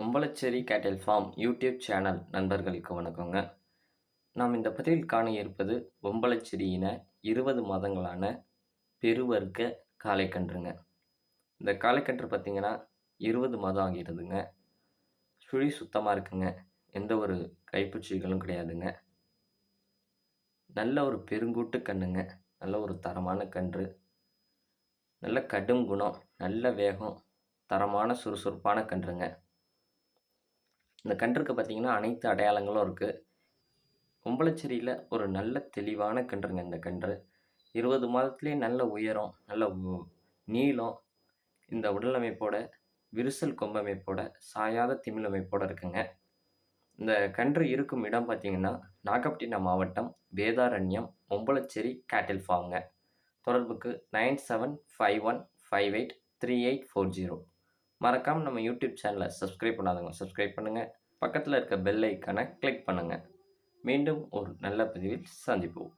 கும்பலச்சேரி கேட்டில் form YouTube channel நண்பர்களுக்கு வணக்கங்க. நாம் இந்த பதிவில் காண இருப்பது ஒம்பளச்சேரியின இருபது மாதங்களான பெருவர்க்க காளைக்கன்றுங்க இந்த காளைக்கன்று பார்த்திங்கன்னா இருபது மாதம் ஆகிடுதுங்க. சுழி சுத்தமாக இருக்குங்க. எந்த ஒரு கைப்பூச்சிகளும் கிடையாதுங்க. நல்ல ஒரு பெருங்கூட்டு கன்றுங்க. நல்ல ஒரு தரமான கன்று. நல்ல கடும் குணம். நல்ல வேகம். தரமான சுறுசுறுப்பான கன்றுங்க. இந்த கன்றுக்கு பார்த்தீங்கன்னா அனைத்து அடையாளங்களும் இருக்குது கும்பலச்சேரியில் ஒரு நல்ல தெளிவான கன்றுங்க இந்த கன்று. இருபது மாதத்துலேயே நல்ல உயரம் நல்ல நீளம் இந்த உடல் அமைப்போட விரிசல் கொம்பமைப்போட சாயாத திமிழ் இருக்குங்க. இந்த கன்று இருக்கும் இடம் பார்த்தீங்கன்னா நாகப்பட்டினம் மாவட்டம் வேதாரண்யம் ஒம்பளச்சேரி கேட்டில் ஃபார்ம்ங்க. தொடர்புக்கு nine seven five one five eight three eight four zero. மறக்காமல் நம்ம யூடியூப் சேனலை சப்ஸ்கிரைப் பண்ணாதவங்க சப்ஸ்கிரைப் பண்ணுங்கள் பக்கத்தில் இருக்க பெல் ஐக்கானை கிளிக் பண்ணுங்கள் மீண்டும் ஒரு நல்ல பதிவில் சந்திப்போம்.